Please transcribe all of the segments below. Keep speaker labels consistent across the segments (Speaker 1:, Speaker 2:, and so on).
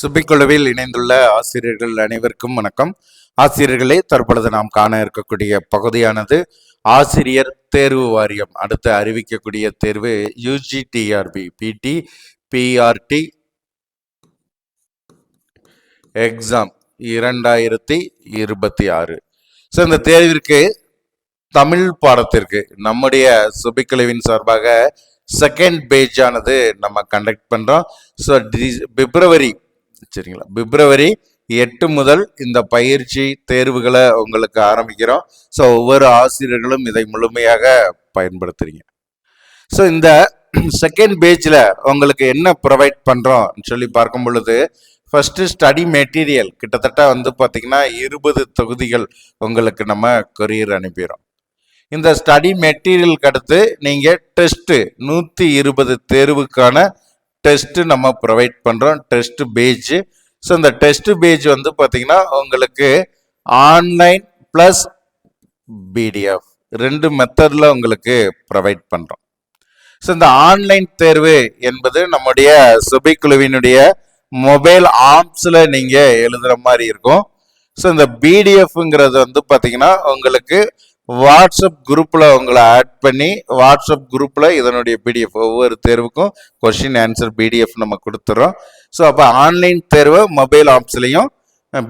Speaker 1: சுபிக்குழுவில் இணைந்துள்ள ஆசிரியர்கள் அனைவருக்கும் வணக்கம். ஆசிரியர்களே தற்பொழுது நாம் காண இருக்கக்கூடிய பகுதியானது ஆசிரியர் தேர்வு வாரியம். அடுத்து அறிவிக்கக்கூடிய தேர்வு யூஜிடிஆர்பி பிடி பிஆர்டி எக்ஸாம் இரண்டாயிரத்தி இருபத்தி ஆறு. ஸோ இந்த தேர்விற்கு தமிழ் பாடத்திற்கு நம்முடைய சுபிக்குழுவின் சார்பாக செகண்ட் பேஜ் ஆனது நம்ம கண்டக்ட் பண்ணுறோம் ஸோ பிப்ரவரி சரிங்களா? பிப்ரவரி எட்டு முதல் இந்த பயிற்சி தேர்வுகளை உங்களுக்கு ஆரம்பிக்கிறோம். ஸோ ஒவ்வொரு ஆசிரியர்களும் இதை முழுமையாக பயன்படுத்துறீங்க. ஸோ இந்த செகண்ட் பேஜில் உங்களுக்கு என்ன ப்ரொவைட் பண்ணுறோம்னு சொல்லி பார்க்கும் பொழுது ஃபஸ்ட்டு ஸ்டடி மெட்டீரியல் கிட்டத்தட்ட வந்து பார்த்திங்கன்னா இருபது தொகுதிகள் உங்களுக்கு நம்ம கொரியர் அனுப்பிடுறோம். இந்த ஸ்டடி மெட்டீரியலுக்கு அடுத்து நீங்கள் டெஸ்ட்டு நூற்றி இருபது தேர்வுக்கான டெஸ்ட்டு நம்ம ப்ரொவைட் பண்ணுறோம் டெஸ்ட் பேஜ் ஸோ இந்த டெஸ்ட் பேஜ் வந்து பார்த்தீங்கன்னா உங்களுக்கு ஆன்லைன் ப்ளஸ் பிடிஎஃப் ரெண்டு மெத்தடில் உங்களுக்கு ப்ரொவைட் பண்ணுறோம் ஸோ இந்த ஆன்லைன் தேர்வு என்பது நம்முடைய சுபை குழுவினுடைய மொபைல் ஆப்ஸில் நீங்கள் எழுதுகிற மாதிரி இருக்கும். ஸோ இந்த பிடிஎஃப்ங்கிறது வந்து பார்த்தீங்கன்னா உங்களுக்கு வாட்ஸ்அப் குரூப்பில் உங்களை ஆட் பண்ணி வாட்ஸ்அப் குரூப்பில் இதனுடைய பிடிஎஃப் ஒவ்வொரு தேர்வுக்கும் கொஷின் ஆன்சர் பிடிஎஃப் நம்ம கொடுத்துறோம். ஸோ அப்போ ஆன்லைன் தேர்வை மொபைல் ஆப்ஸ்லையும்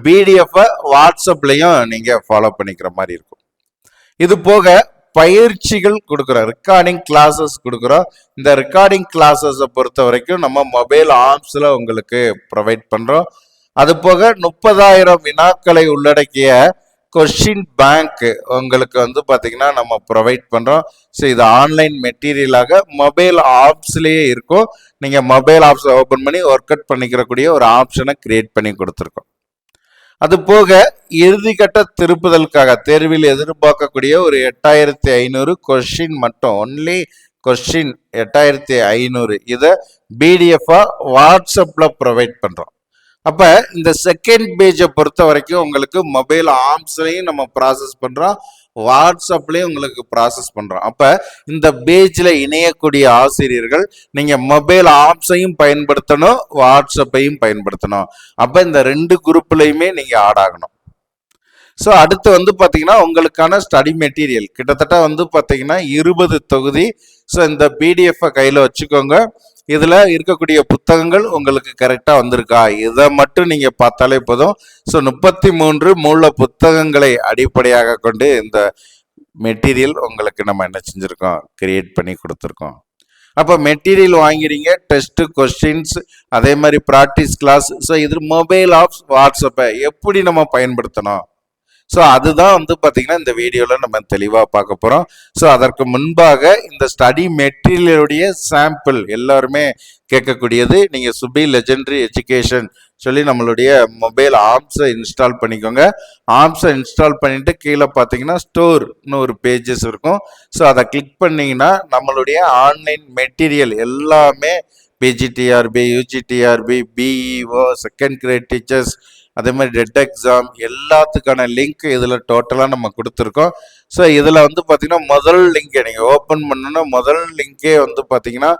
Speaker 1: பிடிஎஃப்பை வாட்ஸ்அப்லையும் நீங்கள் ஃபாலோ பண்ணிக்கிற மாதிரி இருக்கும். இது போக பயிற்சிகள் கொடுக்குறோம். ரெக்கார்டிங் கிளாஸஸ் கொடுக்குறோம். இந்த ரெக்கார்டிங் கிளாஸஸை பொறுத்த வரைக்கும் நம்ம மொபைல் ஆப்ஸில் உங்களுக்கு ப்ரொவைட் பண்ணுறோம் அது போக முப்பதாயிரம் வினாக்களை உள்ளடக்கிய கொஷின் பேங்க் உங்களுக்கு வந்து பார்த்தீங்கன்னா நம்ம ப்ரொவைட் பண்ணுறோம் ஸோ இது ஆன்லைன் மெட்டீரியலாக மொபைல் ஆப்ஸ்லேயே இருக்கும். நீங்கள் மொபைல் ஆப்ஸ் ஓப்பன் பண்ணி ஒர்க் அவுட் பண்ணிக்கிறக்கூடிய ஒரு ஆப்ஷனை க்ரியேட் பண்ணி கொடுத்துருக்கோம். அது போக இறுதிக்கட்ட திருப்புதலுக்காக தேர்வில் எதிர்பார்க்கக்கூடிய ஒரு எட்டாயிரத்தி ஐநூறு கொஷின் மட்டும் ஒன்லி கொஷின் எட்டாயிரத்தி ஐநூறு இதை பிடிஎஃபாக வாட்ஸ்அப்பில் ப்ரொவைட் பண்ணுறோம் அப்போ இந்த செகண்ட் பேஜை பொறுத்த வரைக்கும் உங்களுக்கு மொபைல் ஆர்ம்ஸ்லையும் நம்ம ப்ராசஸ் பண்ணுறோம் வாட்ஸ்அப்லேயும் உங்களுக்கு ப்ராசஸ் பண்ணுறோம் அப்போ இந்த பேஜில் இணையக்கூடிய ஆசிரியர்கள் நீங்கள் மொபைல் ஆப்ஸையும் பயன்படுத்தணும் வாட்ஸ்அப்பையும் பயன்படுத்தணும். அப்போ இந்த ரெண்டு குரூப்லையுமே நீங்கள் ஆட் ஆகணும். ஸோ அடுத்து வந்து பார்த்தீங்கன்னா உங்களுக்கான ஸ்டடி மெட்டீரியல் கிட்டத்தட்ட வந்து பார்த்தீங்கன்னா இருபது தொகுதி ஸோ இந்த பிடிஎஃப்பை கையில் வச்சுக்கோங்க. இதில் இருக்கக்கூடிய புத்தகங்கள் உங்களுக்கு கரெக்டாக வந்திருக்கா? இதை மட்டும் நீங்கள் பார்த்தாலே போதும். ஸோ முப்பத்தி மூன்று மூல புத்தகங்களை அடிப்படையாக கொண்டு இந்த மெட்டீரியல் உங்களுக்கு நம்ம என்ன செஞ்சுருக்கோம்? கிரியேட் பண்ணி கொடுத்துருக்கோம். அப்போ மெட்டீரியல் வாங்கிறீங்க டெஸ்ட்டு கொஸ்டின்ஸ் அதே மாதிரி ப்ராக்டிஸ் கிளாஸ் ஸோ இது மொபைல் ஆப்ஸ் வாட்ஸ்அப்பை எப்படி நம்ம பயன்படுத்தணும்? ஸோ அதுதான் வந்து பார்த்தீங்கன்னா இந்த வீடியோவில் நம்ம தெளிவாக பார்க்க போகிறோம் ஸோ அதற்கு முன்பாக இந்த ஸ்டடி மெட்டீரியலுடைய சாம்பிள் எல்லாருமே கேட்கக்கூடியது. நீங்கள் சுபி லெஜெண்டரி எஜுகேஷன் சொல்லி நம்மளுடைய மொபைல் ஆப்ஸை இன்ஸ்டால் பண்ணிக்கோங்க. ஆப்ஸை இன்ஸ்டால் பண்ணிவிட்டு கீழே பார்த்தீங்கன்னா ஸ்டோர்னு ஒரு பேஜஸ் இருக்கும். ஸோ அதை கிளிக் பண்ணிங்கன்னா நம்மளுடைய ஆன்லைன் மெட்டீரியல் எல்லாமே PGTRB UGTRB BEO second grade teachers அதே மாதிரி டெட் எக்ஸாம் எல்லாத்துக்கான லிங்க் இதில் டோட்டலாக நம்ம கொடுத்துருக்கோம். ஸோ இதில் வந்து பார்த்தீங்கன்னா முதல் லிங்கை நீங்கள் ஓப்பன் பண்ணோன்னா முதல் லிங்கே வந்து பார்த்தீங்கன்னா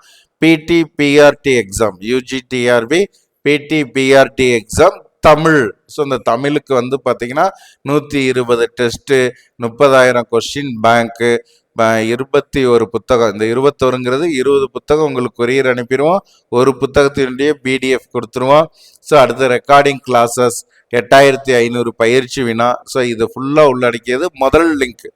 Speaker 1: BT BRT exam UGTRB BT BRT exam Tamil. So இந்த தமிழுக்கு வந்து பார்த்தீங்கன்னா நூற்றி இருபது டெஸ்ட்டு முப்பதாயிரம் கொஷின் பேங்க்கு இருபத்தி ஒரு புத்தகம். இந்த இருபத்தோருங்கிறது இருபது புத்தகம் உங்களுக்கு கொரியர் அனுப்பிடுவோம். ஒரு புத்தகத்தினுடைய பிடிஎஃப் கொடுத்துருவோம். ஸோ அடுத்து ரெக்கார்டிங் கிளாஸஸ் எட்டாயிரத்தி ஐநூறு பயிற்சி வினா. ஸோ இது ஃபுல்லாக உள்ளடக்கியது முதல் லிங்க்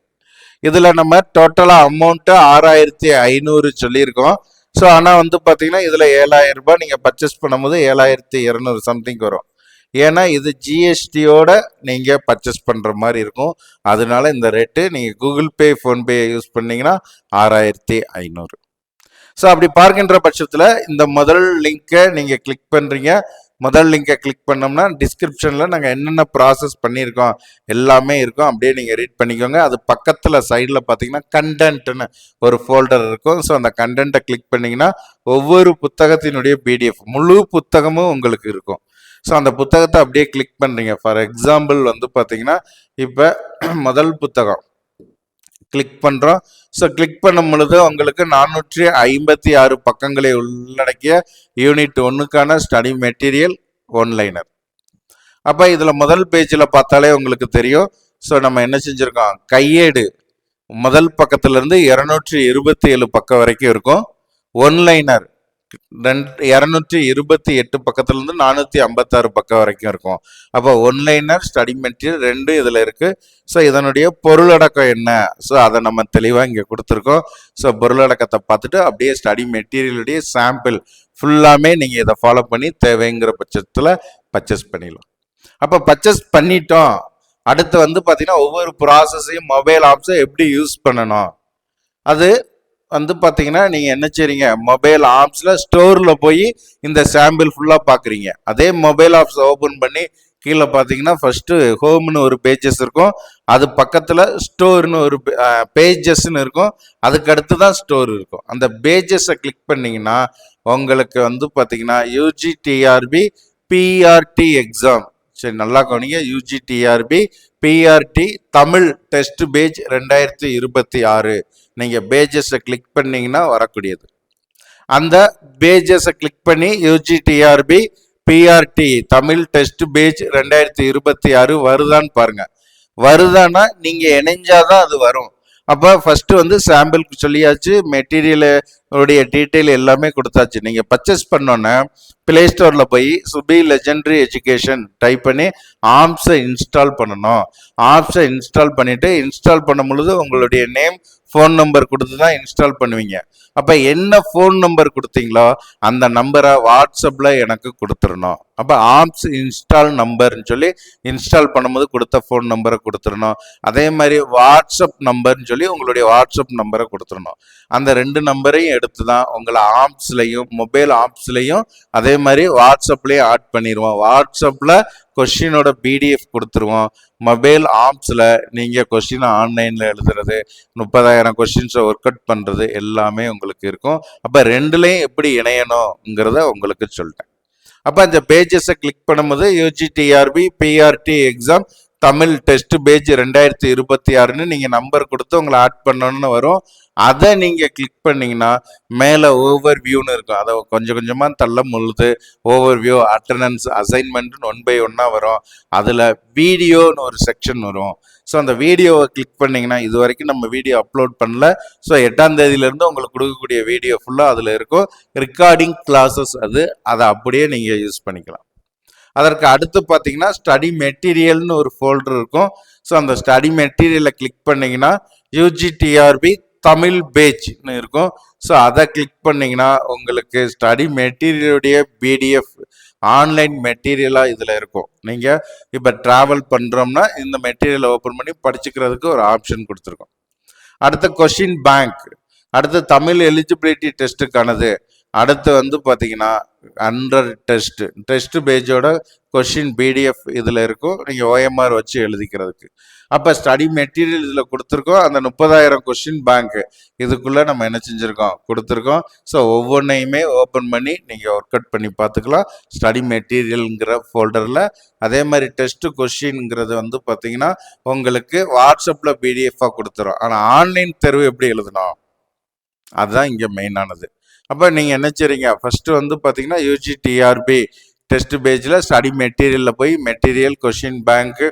Speaker 1: இதில் நம்ம டோட்டலாக அமௌண்ட்டு ஆறாயிரத்தி ஐநூறு சொல்லியிருக்கோம். ஸோ ஆனால் வந்து பார்த்தீங்கன்னா இதில் ஏழாயிரம் ரூபாய் நீங்கள் பர்ச்சேஸ் பண்ணும்போது ஏழாயிரத்தி இரநூறு சம்திங் வரும். ஏன்னா இது ஜிஎஸ்டியோட நீங்கள் பர்ச்சேஸ் பண்ணுற மாதிரி இருக்கும். அதனால இந்த ரேட்டு நீங்கள் கூகுள் பே ஃபோன்பே யூஸ் பண்ணிங்கன்னா ஆறாயிரத்தி ஐநூறு. ஸோ அப்படி பார்க்கின்ற பட்சத்தில் இந்த முதல் லிங்கை நீங்கள் கிளிக் பண்ணுறீங்க முதல் லிங்கை கிளிக் பண்ணோம்னா டிஸ்கிரிப்ஷனில் நாங்கள் என்னென்ன ப்ராசஸ் பண்ணியிருக்கோம் எல்லாமே இருக்கும். அப்படியே நீங்கள் ரீட் பண்ணிக்கோங்க. அது பக்கத்தில் சைடில் பார்த்தீங்கன்னா கண்டென்ட்னு ஒரு ஃபோல்டர் இருக்கும். ஸோ அந்த கண்டென்ட்டை கிளிக் பண்ணிங்கன்னா ஒவ்வொரு புத்தகத்தினுடைய பிடிஎஃப் முழு புத்தகமும் உங்களுக்கு இருக்கும். ஸோ அந்த புத்தகத்தை அப்படியே கிளிக் பண்ணுறீங்க ஃபார் எக்ஸாம்பிள் வந்து பார்த்தீங்கன்னா இப்போ முதல் புத்தகம். கிளிக் பண்ணுறோம் ஸோ கிளிக் பண்ணும் பொழுது உங்களுக்கு நானூற்றி ஐம்பத்தி ஆறு பக்கங்களை உள்ளடக்கிய யூனிட் ஒன்றுக்கான ஸ்டடி மெட்டீரியல் ஒன்லைனர் அப்போ இதில் முதல் பேஜில் பார்த்தாலே உங்களுக்கு தெரியும். ஸோ நம்ம என்ன செஞ்சுருக்கோம்? கையேடு. முதல் பக்கத்துலேருந்து இரநூற்றி இருபத்தி ஏழு பக்கம் வரைக்கும் இருக்கும். ஒன்லைனர் ரெண்டு இரநூற்றி இருபத்தி எட்டு பக்கத்துலேருந்து நானூற்றி ஐம்பத்தாறு பக்கம் வரைக்கும் இருக்கும். அப்போ ஒன்லைனர் ஸ்டடி மெட்டீரியல் ரெண்டு இதில் இருக்குது ஸோ இதனுடைய பொருளடக்கம் என்ன? ஸோ அதை நம்ம தெளிவாக இங்கே கொடுத்துருக்கோம். ஸோ பொருளடக்கத்தை பார்த்துட்டு அப்படியே ஸ்டடி மெட்டீரியலுடைய சாம்பிள் ஃபுல்லாமே நீங்கள் இதை ஃபாலோ பண்ணி தேவைங்கிற பட்சத்தில் பர்ச்சேஸ் பண்ணிடலாம். அப்போ பர்ச்சேஸ் பண்ணிட்டோம். அடுத்து வந்து பார்த்தீங்கன்னா ஒவ்வொரு ப்ராசஸையும் மொபைல் ஆப்ஸை எப்படி யூஸ் பண்ணணும்? அது வந்து பார்த்தீங்கன்னா நீங்கள் என்ன செய்றீங்க? மொபைல் ஆப்ஸில் ஸ்டோரில் போய் இந்த சாம்பிள் ஃபுல்லாக பார்க்குறீங்க அதே மொபைல் ஆப்ஸ் ஓப்பன் பண்ணி கீழே பார்த்தீங்கன்னா ஃபஸ்ட்டு ஹோம்னு ஒரு பேஜஸ் இருக்கும். அது பக்கத்தில் ஸ்டோர்னு ஒரு பேஜஸ்ன்னு இருக்கும். அதுக்கு அடுத்து தான் ஸ்டோர் இருக்கும். அந்த பேஜஸை கிளிக் பண்ணிங்கன்னா உங்களுக்கு வந்து பார்த்தீங்கன்னா யூஜிடிஆர்பி பிஆர்டி எக்ஸாம் சரி நல்லா கவனிங்க. UGTRB BRT Tamil test page ரெண்டாயிரத்தி இருபத்தி ஆறு. நீங்கள் பேஜஸை கிளிக் பண்ணிங்கன்னா வரக்கூடியது. அந்த பேஜஸை கிளிக் பண்ணி UGTRB BRT Tamil test page ரெண்டாயிரத்தி இருபத்தி ஆறு வருதான்னு பாருங்கள் வருதான்னா நீங்கள் இணைஞ்சாதான் அது வரும். அப்போ ஃபஸ்ட்டு வந்து சாம்பிளுக்கு சொல்லியாச்சு மெட்டீரியலை உங்களுடைய டீட்டெயில் எல்லாமே கொடுத்தாச்சு. நீங்கள் பர்ச்சேஸ் பண்ணோன்னே ப்ளே ஸ்டோரில் போய் சுபி லெஜெண்டரி எஜுகேஷன் டைப் பண்ணி ஆப்ஸை இன்ஸ்டால் பண்ணணும். ஆப்ஸை இன்ஸ்டால் பண்ணிவிட்டு இன்ஸ்டால் பண்ணும் பொழுது உங்களுடைய நேம் ஃபோன் நம்பர் கொடுத்து தான் இன்ஸ்டால் பண்ணுவீங்க. அப்போ என்ன ஃபோன் நம்பர் கொடுத்தீங்களோ அந்த நம்பரை வாட்ஸ்அப்பில் எனக்கு கொடுத்துடணும். அப்போ ஆப்ஸ் இன்ஸ்டால் நம்பர்னு சொல்லி இன்ஸ்டால் பண்ணும்போது கொடுத்த ஃபோன் நம்பரை கொடுத்துடணும். அதே மாதிரி வாட்ஸ்அப் நம்பர்னு சொல்லி உங்களுடைய வாட்ஸ்அப் நம்பரை கொடுத்துடணும். அந்த ரெண்டு நம்பரையும் எடுத்து தான் உங்களை ஆப்ஸ்லையும் மொபைல் ஆப்ஸ்லையும் அதே மாதிரி வாட்ஸ்அப்லேயும் ஆட் பண்ணிடுவோம். வாட்ஸ்அப்பில் கொஷினோட பிடிஎஃப் கொடுத்துருவோம். மொபைல் ஆப்ஸில் நீங்கள் கொஷினை ஆன்லைனில் எழுதுறது முப்பதாயிரம் கொஷின்ஸை ஒர்க் அவுட் பண்ணுறது எல்லாமே உங்களுக்கு இருக்கும். அப்போ ரெண்டுலேயும் எப்படி இணையணுங்கிறத உங்களுக்கு சொல்லிட்டேன் அப்போ அந்த பேஜஸை கிளிக் பண்ணும்போது UGTRB BRT exam Tamil test page ரெண்டாயிரத்தி இருபத்தி ஆறுன்னு நீங்கள் நம்பர் கொடுத்து உங்களை ஆட் பண்ணணும்னு வரும். அதை நீங்கள் கிளிக் பண்ணிங்கன்னா மேலே ஓவர் வியூன்னு இருக்கும். அதை கொஞ்சம் கொஞ்சமாக தள்ள முழுது ஓவர் வியூ அட்டண்டன்ஸ் அசைன்மெண்ட்னு ஒன் பை ஒன்னாக வரும். அதில் வீடியோன்னு ஒரு செக்ஷன் வரும். ஸோ அந்த வீடியோவை கிளிக் பண்ணிங்கன்னா இது வரைக்கும் நம்ம வீடியோ அப்லோட் பண்ணல. ஸோ எட்டாம் தேதியிலேருந்து உங்களுக்கு கொடுக்கக்கூடிய வீடியோ ஃபுல்லாக அதில் இருக்கும். ரெக்கார்டிங் கிளாஸஸ் அது. அதை அப்படியே நீங்கள் யூஸ் பண்ணிக்கலாம். அதற்கு அடுத்து பார்த்தீங்கன்னா ஸ்டடி மெட்டீரியல்னு ஒரு ஃபோல்டர் இருக்கும். ஸோ அந்த ஸ்டடி மெட்டீரியலை கிளிக் பண்ணிங்கன்னா யூஜிடிஆர்பி தமிழ் பேஜ்னு இருக்கும். ஸோ அதை கிளிக் பண்ணிங்கன்னா உங்களுக்கு ஸ்டடி மெட்டீரியலுடைய பிடிஎஃப் ஆன்லைன் மெட்டீரியலாக இதில் இருக்கும். நீங்கள் இப்போ ட்ராவல் பண்ணுறோம்னா இந்த மெட்டீரியலை ஓப்பன் பண்ணி படிச்சுக்கிறதுக்கு ஒரு ஆப்ஷன் கொடுத்துருக்கோம். அடுத்த கொஷின் பேங்க் அடுத்து தமிழ் எலிஜிபிலிட்டி டெஸ்ட்டுக்கானது அடுத்து வந்து பார்த்தீங்கன்னா அண்டர் டெஸ்ட் டெஸ்ட் பேஜோட கொஷின் பிடிஎஃப் இதில் இருக்கும். நீங்கள் ஓஎம்ஆர் வச்சு எழுதிக்கிறதுக்கு. அப்போ ஸ்டடி மெட்டீரியல் இதில் கொடுத்துருக்கோம். அந்த முப்பதாயிரம் கொஷின் பேங்க்கு இதுக்குள்ளே நம்ம என்ன செஞ்சுருக்கோம்? கொடுத்துருக்கோம். ஸோ ஒவ்வொன்றையுமே ஓப்பன் பண்ணி நீங்கள் ஒர்க் அவுட் பண்ணி பார்த்துக்கலாம். ஸ்டடி மெட்டீரியலுங்கிற ஃபோல்டரில் அதே மாதிரி டெஸ்ட் கொஷின்ங்கிறது வந்து பார்த்தீங்கன்னா உங்களுக்கு வாட்ஸ்அப்பில் பிடிஎஃபாக கொடுத்துரும். ஆனால் ஆன்லைன் தேர்வு எப்படி எழுதணும்? அதுதான் இங்கே மெயினானது அப்போ நீங்கள் என்ன ஃபஸ்ட்டு வந்து பார்த்தீங்கன்னா யூஜிடிஆர்பி டெஸ்ட் பேஜில் ஸ்டடி மெட்டீரியலில் போய் மெட்டீரியல் கொஷின் பேங்க்கு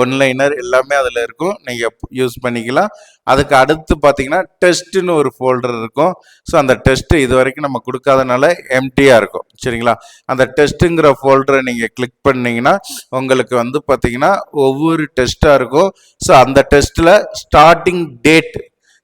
Speaker 1: ஒன்லைனர் எல்லாமே அதில் இருக்கும். நீங்கள் யூஸ் பண்ணிக்கலாம். அதுக்கு அடுத்து பார்த்தீங்கன்னா டெஸ்ட்டுன்னு ஒரு ஃபோல்டர் இருக்கும். ஸோ அந்த டெஸ்ட்டு இது வரைக்கும் நம்ம கொடுக்காதனால எம்டியாக இருக்கும். சரிங்களா? அந்த டெஸ்ட்டுங்கிற ஃபோல்டரை நீங்கள் கிளிக் பண்ணிங்கன்னா உங்களுக்கு வந்து பார்த்தீங்கன்னா ஒவ்வொரு டெஸ்ட்டாக இருக்கும். ஸோ அந்த டெஸ்ட்டில் ஸ்டார்டிங் டேட்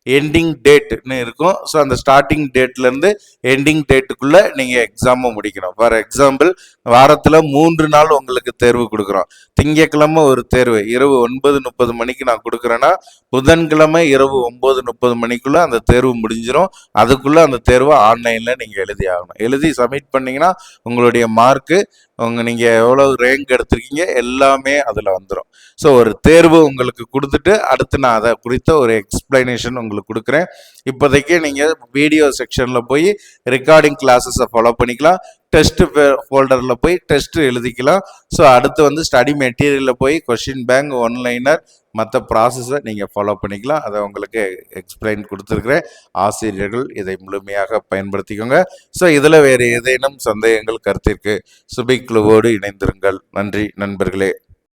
Speaker 1: எண்டிங் டேட்னு இருக்கும். ஸோ அந்த ஸ்டார்டிங் டேட்லேருந்து எண்டிங் டேட்டுக்குள்ளே நீங்கள் எக்ஸாமை முடிக்கணும். ஃபார் எக்ஸாம்பிள் வாரத்தில் மூன்று நாள் உங்களுக்கு தேர்வு கொடுக்குறோம். திங்கக்கிழமை ஒரு தேர்வு இரவு ஒன்பது முப்பது மணிக்கு நான் கொடுக்குறேன்னா புதன்கிழமை இரவு ஒம்பது முப்பது மணிக்குள்ளே அந்த தேர்வு முடிஞ்சிடும் அதுக்குள்ளே அந்த தேர்வை ஆன்லைனில் நீங்கள் எழுதி ஆகணும். எழுதி சப்மிட் பண்ணிங்கன்னா உங்களுடைய மார்க்கு உங்கள் நீங்கள் எவ்வளோ ரேங்க் எடுத்திருக்கீங்க எல்லாமே அதில் வந்துடும் ஸோ ஒரு தேர்வு உங்களுக்கு கொடுத்துட்டு அடுத்து நான் அதை குறித்த ஒரு எக்ஸ்பிளனேஷன் உங்களுக்கு கொடுக்குறேன். இப்போதைக்கு நீங்கள் வீடியோ செக்ஷனில் போய் ரெக்கார்டிங் கிளாஸஸை ஃபாலோ பண்ணிக்கலாம். டெஸ்ட் ஃபோல்டரில் போய் டெஸ்ட் எழுதிக்கலாம். ஸோ அடுத்து வந்து ஸ்டடி மெட்டீரியலில் போய் கொஷின் பேங்க் ஒன்லைனர் மற்ற ப்ராசஸை நீங்கள் ஃபாலோ பண்ணிக்கலாம். அதை உங்களுக்கு எக்ஸ்பிளைன் கொடுத்துருக்குறேன். ஆசிரியர்கள் இதை முழுமையாக பயன்படுத்திக்கோங்க. ஸோ இதில் வேறு ஏதேனும் சந்தேகங்கள் கருத்திற்கு சுபிக் குழுவோடு இணைந்திருங்கள். நன்றி நண்பர்களே.